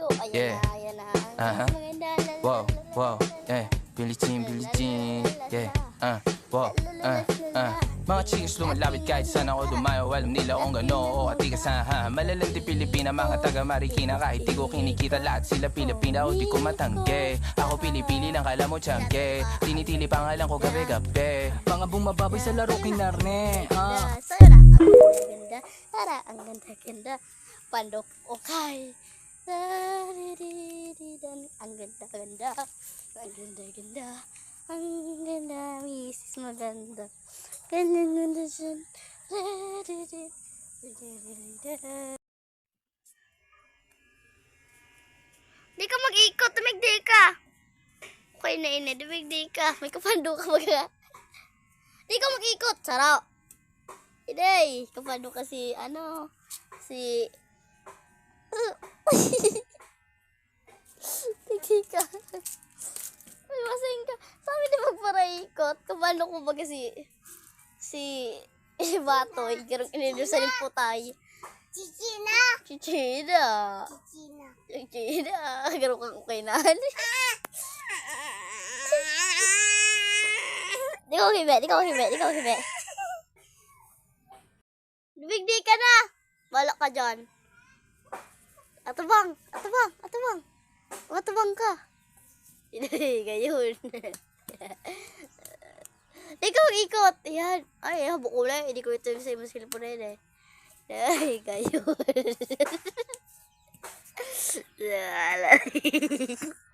go. Ayan Yeah. na, ayan na. Aha. la, Wow, wow, eh, Billie Jean, Billie Jean, yeah, uh, wow, uh, uh. Mga chicks lumalapit kahit saan ako dumayo Alam nila kung gano o atigasan ha Malalandi Pilipina, mga taga Marikina Kahit di ko kinikita lahat sila Pilipina O di ko matangge Ako pili-pili lang kala mo tiyangge Tinitili pangalan ko gabi-gabi Mga bumababoy sa laro kinarne ah. Sara, ang ganda-ganda. Sara, ang ganda-ganda. Pandok, okay. Sariridan. Ang ganda-ganda. Ang ganda-ganda. Ang ganda, misis maganda. Ganda-ganda siya. Di ka mag-ikot, tumigdi ka. Okay na ina, dumigdi ka. May kapando ka baga. Di ka mag-ikot, sarap. Hindi, kapando kasi, ano, si... Tiki ka. Ay, masing ka. Sabi di magparaikot. Kapando ko ba kasi, si... Si Batoy, karong inilusan yung putay. Chichina! Chichina! Chichina. Chichina. Karong kang okay na. Di ko hibe, di ko hibe, di ko hibe. Bigdi ka na! Balak ka dyan. Atubang! Atubang! Atubang! Atubang ka! Hindi, gayon. Ikaw ikot. Yan. Ay, habok kulay. Hindi ko ito sa imong cellphone na yun eh. Ay, gayon. Wala.